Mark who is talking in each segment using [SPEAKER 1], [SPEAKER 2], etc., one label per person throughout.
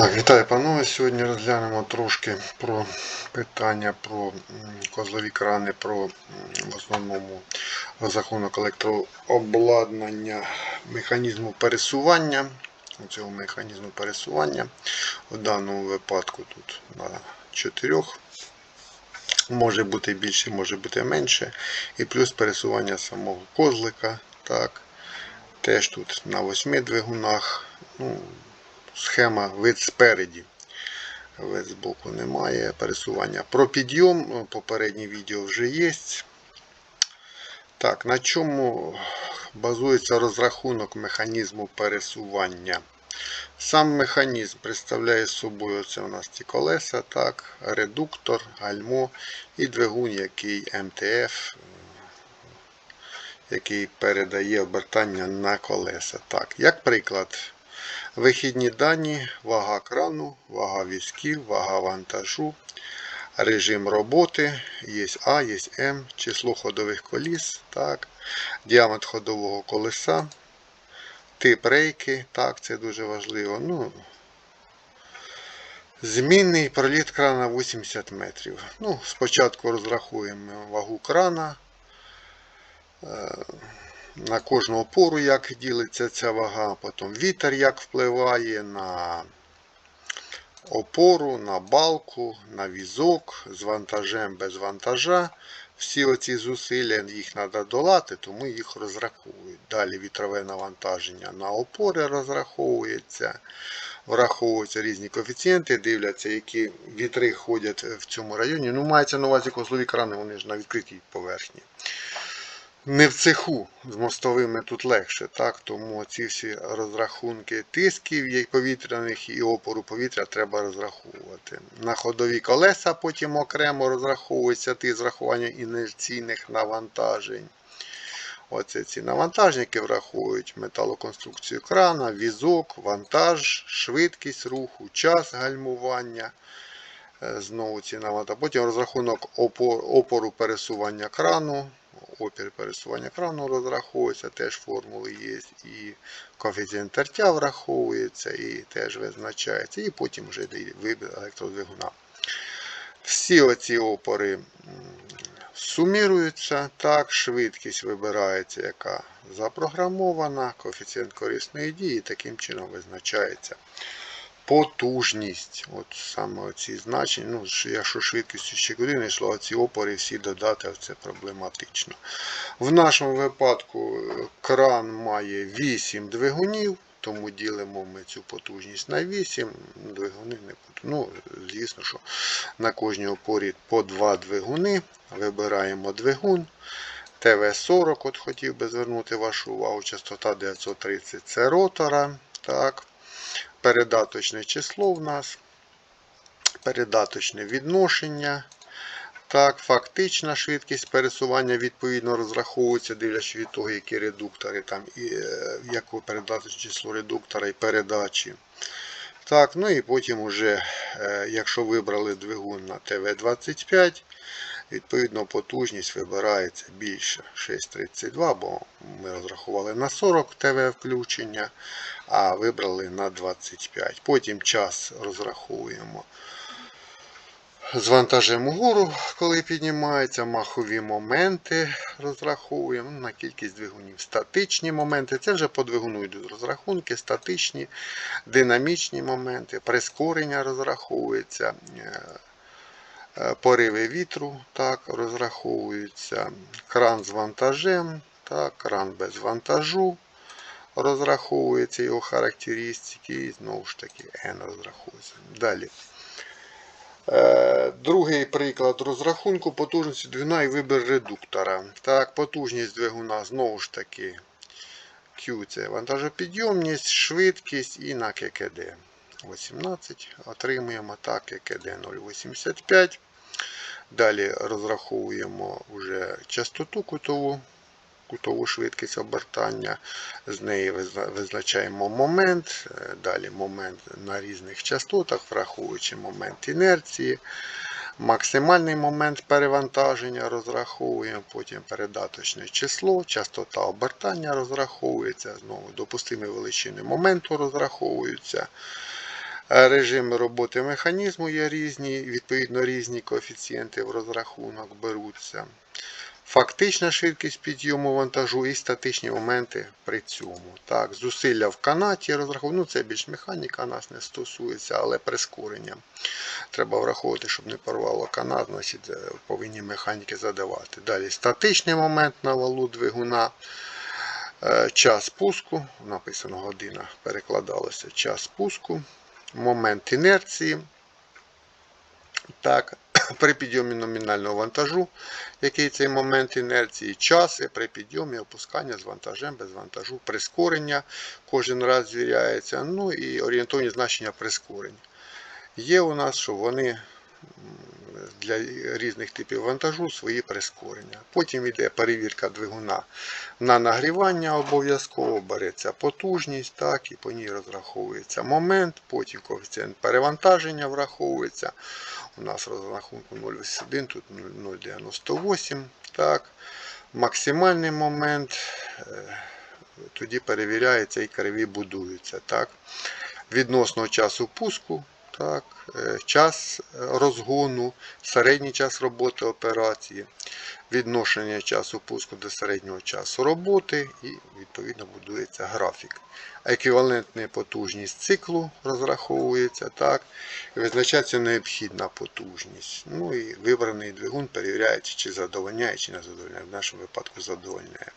[SPEAKER 1] Так, вітаю, панове. Сьогодні розглянемо трошки про питання про козлові крани, про в основному розрахунок електрообладнання механізму пересування. Цього механізму пересування. У даному випадку тут на чотирьох. Може бути більше, може бути менше. І плюс пересування самого козлика. Так. Теж тут на восьми двигунах. Ну, схема вид спереді. Вид збоку немає. Пересування. Про підйом попереднє відео вже є. Так, на чому базується розрахунок механізму пересування? Сам механізм представляє собою це у нас ці колеса, так, редуктор, гальмо і двигун, який МТФ, який передає обертання на колеса. Так, як приклад, Вихідні дані, вага крану, вага візків, вага вантажу, режим роботи, є А, є М, число ходових коліс, так, діаметр ходового колеса, тип рейки, так, це дуже важливо. Ну, Змінний проліт крана 80 метрів. Ну, Спочатку розрахуємо вагу крана. На кожну опору, як ділиться ця вага, потім вітер як впливає на опору, на балку, на візок з вантажем без вантажа. Всі оці зусилля їх треба долати, тому їх розраховують. Далі вітрове навантаження на опори розраховується. Враховуються різні коефіцієнти, дивляться, які вітри ходять в цьому районі. Ну, мається на увазі козлові крани, вони ж на відкритій поверхні не в цеху з мостовими тут легше, так? тому ці всі розрахунки тисків повітряних і опору повітря треба розраховувати. На ходові колеса потім окремо розраховується ті зрахування інерційних навантажень. Оце ці навантажники враховують металоконструкцію крана, візок, вантаж, швидкість руху, час гальмування. Е, Знову ці навантаження. Потім розрахунок опору пересування крану опір пересування крану розраховується, теж формули є, і коефіцієнт тертя враховується, і теж визначається, і потім вже йде вибір електродвигуна. Всі оці опори суміруються, так, швидкість вибирається, яка запрограмована, коефіцієнт корисної дії, таким чином визначається потужність. От саме ці значення. ну, Якщо швидкістю ще куди йшло, ці опори всі додати, це проблематично. В нашому випадку е, кран має 8 двигунів. Тому ділимо ми цю потужність на 8, двигуни не Ну, Звісно, що на кожній опорі по 2 двигуни. Вибираємо двигун. ТВ-40, от хотів би звернути вашу увагу, частота 930 це ротора. Так передаточне число в нас, передаточне відношення. Так, Фактична швидкість пересування відповідно розраховується, дивлячись від того, які редуктори, там, і, е, яке передаточне число редуктора і передачі. Так, ну і потім, уже, е, якщо вибрали двигун на ТВ-25, Відповідно, потужність вибирається більше 6,32, бо ми розрахували на 40 ТВ включення, а вибрали на 25. Потім час розраховуємо з вантажем угору, коли піднімається, махові моменти розраховуємо на кількість двигунів. Статичні моменти, це вже по двигуну йдуть розрахунки, статичні, динамічні моменти, прискорення розраховується. Е, пориви вітру так, розраховуються. Кран з вантажем, так, кран без вантажу. Розраховується його характеристики і знову ж таки N розраховується. Далі. Е, другий приклад розрахунку потужності двигуна і вибір редуктора. Так, Потужність двигуна знову ж таки Q це вантажопідйомність, швидкість і на ККД. 18. Отримуємо так, як іде 0,85. Далі розраховуємо вже частоту кутову, кутову швидкість обертання. З неї визначаємо момент. Далі момент на різних частотах, враховуючи момент інерції. Максимальний момент перевантаження розраховуємо, потім передаточне число, частота обертання розраховується, знову допустимі величини моменту розраховуються. Режими роботи механізму є різні, відповідно різні коефіцієнти в розрахунок беруться. Фактична швидкість підйому вантажу і статичні моменти при цьому. Так, зусилля в канаті розрахунку, ну це більш механіка нас не стосується, але прискорення. Треба враховувати, щоб не порвало канат, значить е, повинні механіки задавати. Далі статичний момент на валу двигуна. Е, Час пуску, написано година, перекладалося час пуску, момент інерції. Так, при підйомі номінального вантажу, який цей момент інерції, час і при підйомі опускання з вантажем, без вантажу, прискорення кожен раз звіряється, ну і орієнтовні значення прискорення. Є у нас, що вони для різних типів вантажу свої прискорення. Потім йде перевірка двигуна на нагрівання обов'язково береться потужність, так, і по ній розраховується момент, потім коефіцієнт перевантаження враховується. У нас розрахунку 0,81, тут 0,98. Так. Максимальний момент, е, тоді перевіряється і криві будуються. Так. Відносно часу пуску, так, е, час розгону, середній час роботи операції, відношення часу пуску до середнього часу роботи і відповідно будується графік. Еквівалентна потужність циклу розраховується, так, визначається необхідна потужність. Ну і вибраний двигун перевіряється, чи задовольняє, чи не задовольняє. В нашому випадку задовольняє.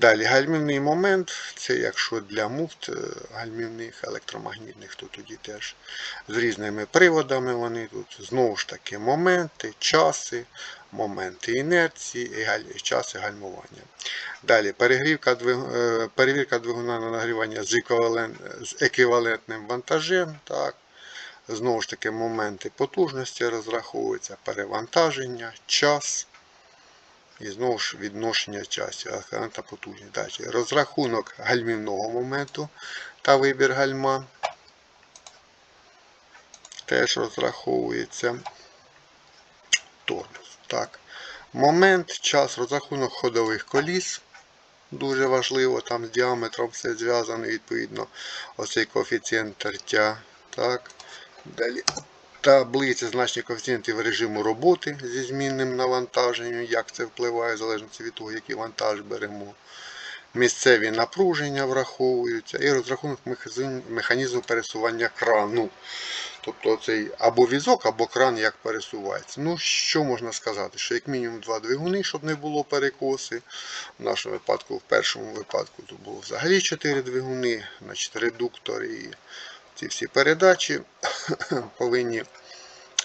[SPEAKER 1] Далі гальмівний момент, це якщо для муфт е, гальмівних електромагнітних, то тоді теж з різними приводами вони тут знову ж таки моменти, часи, моменти інерції і галь- часи гальмування. Далі перегрівка двиг- е, перевірка двигуна на нагрівання з, еквівалент, з еквівалентним вантажем. Так. Знову ж таки, моменти потужності розраховуються, перевантаження, час. І знову ж відношення часу, та потужність. Далі. Розрахунок гальмівного моменту та вибір гальма теж розраховується. Тормоз. Так. Момент, час, розрахунок ходових коліс. Дуже важливо, там з діаметром все зв'язано, відповідно, оцей коефіцієнт тертя. Так. Далі таблиця значення коефіцієнтів режиму роботи зі змінним навантаженням, як це впливає, в залежності від того, який вантаж беремо. Місцеві напруження враховуються і розрахунок механізму пересування крану. Тобто цей або візок, або кран як пересувається. Ну, що можна сказати? Що як мінімум два двигуни, щоб не було перекоси. В нашому випадку, в першому випадку, то було взагалі 4 двигуни, значить редуктор і ці всі передачі повинні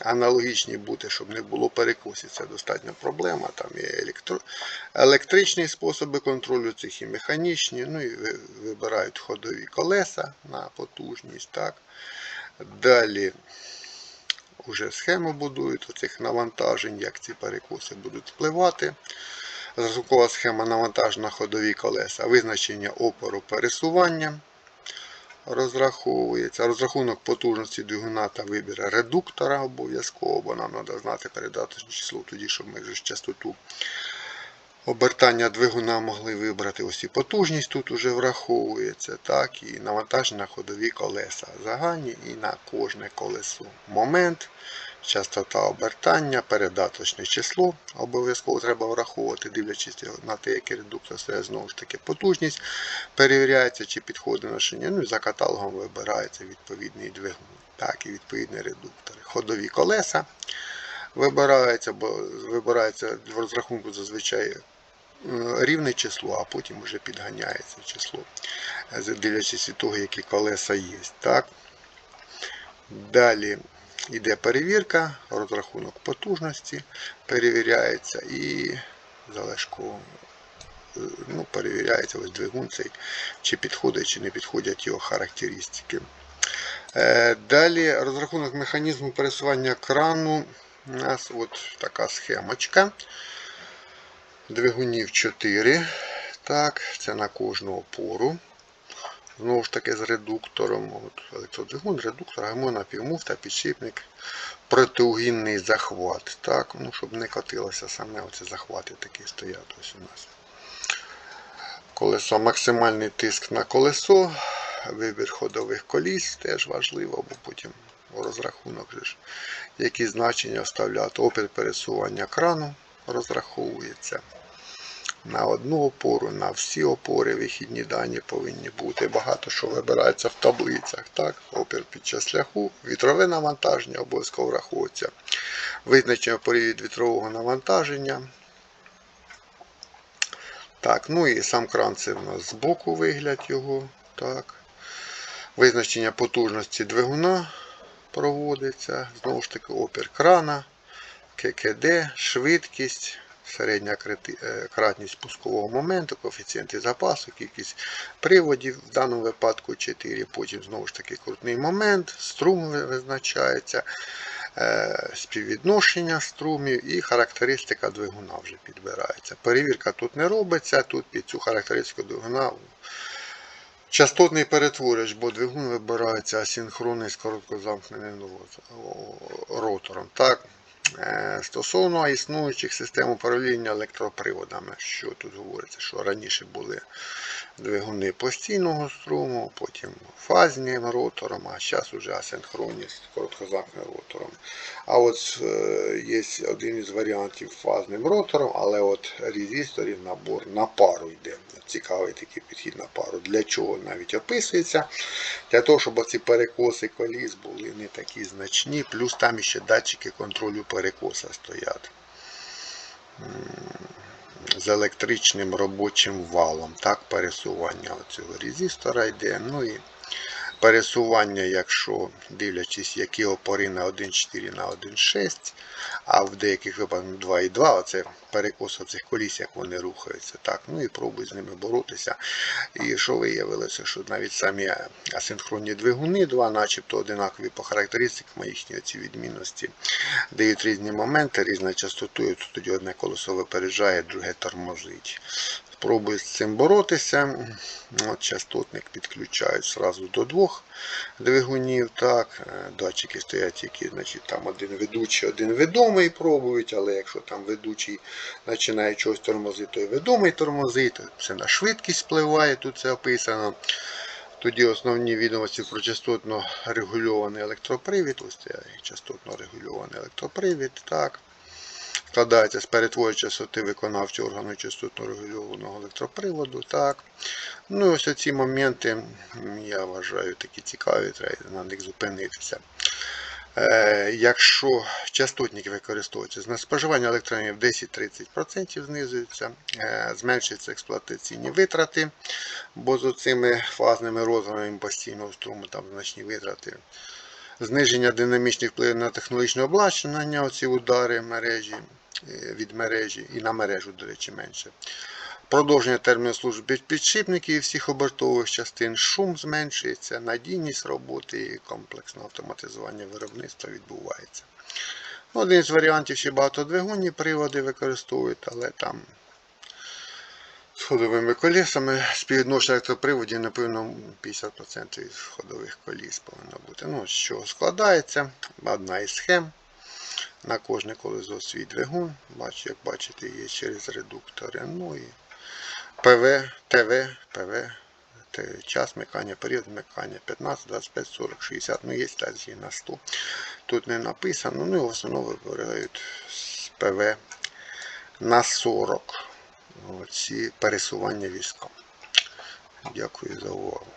[SPEAKER 1] аналогічні бути, щоб не було перекосів. Це достатньо проблема. Там є електро... електричні способи контролю цих і механічні. Ну і вибирають ходові колеса на потужність. Так. Далі вже схему будують оцих навантажень, як ці перекоси будуть впливати. Зразкова схема навантажень на ходові колеса, визначення опору пересування розраховується. Розрахунок потужності двигуна та вибір редуктора обов'язково, бо нам треба знати передаточне число тоді, щоб ми вже частоту обертання двигуна могли вибрати. Ось і потужність тут вже враховується, так, і навантаження на ходові колеса. Загальні і на кожне колесо. Момент, частота обертання, передаточне число. Обов'язково треба враховувати, дивлячись на те, який редуктор це знову ж таки потужність. Перевіряється, чи підходить ношення. Ну і за каталогом вибирається відповідний двигун. Так, і відповідні редуктори. Ходові колеса вибираються, бо вибирається в розрахунку зазвичай е, рівне число, а потім вже підганяється число, е, дивлячись від того, які колеса є. Так? Далі йде перевірка, розрахунок потужності, перевіряється і залишково е, ну, перевіряється ось двигун цей, чи підходить, чи не підходять його характеристики. Е, Далі розрахунок механізму пересування крану. У нас от така схемочка. Двигунів 4. Так, це на кожну опору. Знову ж таки з редуктором. От, електродвигун, редуктор, гаймона, півмуфта, підшипник, протиугінний захват. Так, ну, щоб не котилося саме оці захвати такі стоять ось у нас. Колесо, максимальний тиск на колесо. вибір ходових коліс теж важливо, бо потім розрахунок які значення вставляти. Опір пересування крану розраховується. На одну опору, на всі опори вихідні дані повинні бути. Багато що вибирається в таблицях. Так? Опір під час шляху, вітрове навантаження обов'язково враховується. Визначення опорів від вітрового навантаження. Так, ну і сам кран це в нас збоку вигляд його. Так. Визначення потужності двигуна проводиться. Знову ж таки, опір крана, ККД, швидкість, середня е, кратність пускового моменту, коефіцієнти запасу, кількість приводів, в даному випадку 4, потім знову ж таки крутний момент, струм визначається, е, співвідношення струмів і характеристика двигуна вже підбирається. Перевірка тут не робиться, тут під цю характеристику двигуна Частотний перетворювач, бо двигун вибирається асинхронний з короткозамкненим ротором. Так, стосовно існуючих систем управління електроприводами, що тут говориться, що раніше були двигуни постійного струму, потім фазним ротором, а зараз вже асинхронні з короткозамкненим ротором. А от е, є один із варіантів фазним ротором, але от резисторів набор на пару йде. Цікавий такий підхід на пару. Для чого навіть описується? Для того, щоб ці перекоси коліс були не такі значні, плюс там ще датчики контролю перекоса стоять. З електричним робочим валом. Так, пересування оцього резистора йде. Ну і пересування, якщо дивлячись, які опори на 1.4 на 1.6, а в деяких випадках 2.2, оце перекос цих коліс, як вони рухаються. Так, ну і пробуй з ними боротися. І що виявилося, що навіть самі асинхронні двигуни, два, начебто одинакові по характеристикам, їхні ці відмінності, дають різні моменти, різна частоту, і тоді одне колесо випереджає, друге тормозить. Спробую з цим боротися. От частотник підключають зразу до двох двигунів. Так, Е, датчики стоять, які значить, там один ведучий, один ведомий пробують, але якщо там ведучий починає чогось тормозити, то і ведомий тормозить, то все на швидкість впливає, тут це описано. Тоді основні відомості про частотно регульований електропривід. Ось це частотно регульований електропривід. Так. Складається з перетворюючої частоти виконавчого органу частотно регульованого електроприводу. Так. Ну і ось ці моменти, я вважаю, такі цікаві, треба на них зупинитися. Е, якщо частотники використовуються, споживання електронів 10-30% знизується, е, зменшуються експлуатаційні витрати, бо з цими фазними розмірами постійного струму там значні витрати. Зниження динамічних впливів на технологічне обладнання, оці удари мережі, від мережі і на мережу, до речі, менше. Продовження терміну служби підшипників і всіх обертових частин, шум зменшується, надійність роботи і комплексне автоматизування виробництва відбувається. Один з варіантів ще багатодвигунні приводи використовують, але там з ходовими колесами співвідношення електроприводів, напевно, 50% від ходових коліс повинно бути. Ну, з чого складається? Одна із схем. На кожне колесо свій двигун. Бачу, як бачите, є через редуктори. Ну і ПВ, ТВ, ПВ, час микання, період микання 15, 25, 40, 60, ну є стадії на 100. Тут не написано, ну і в основному вибирають з ПВ на 40 ці пересування військом. Дякую за увагу.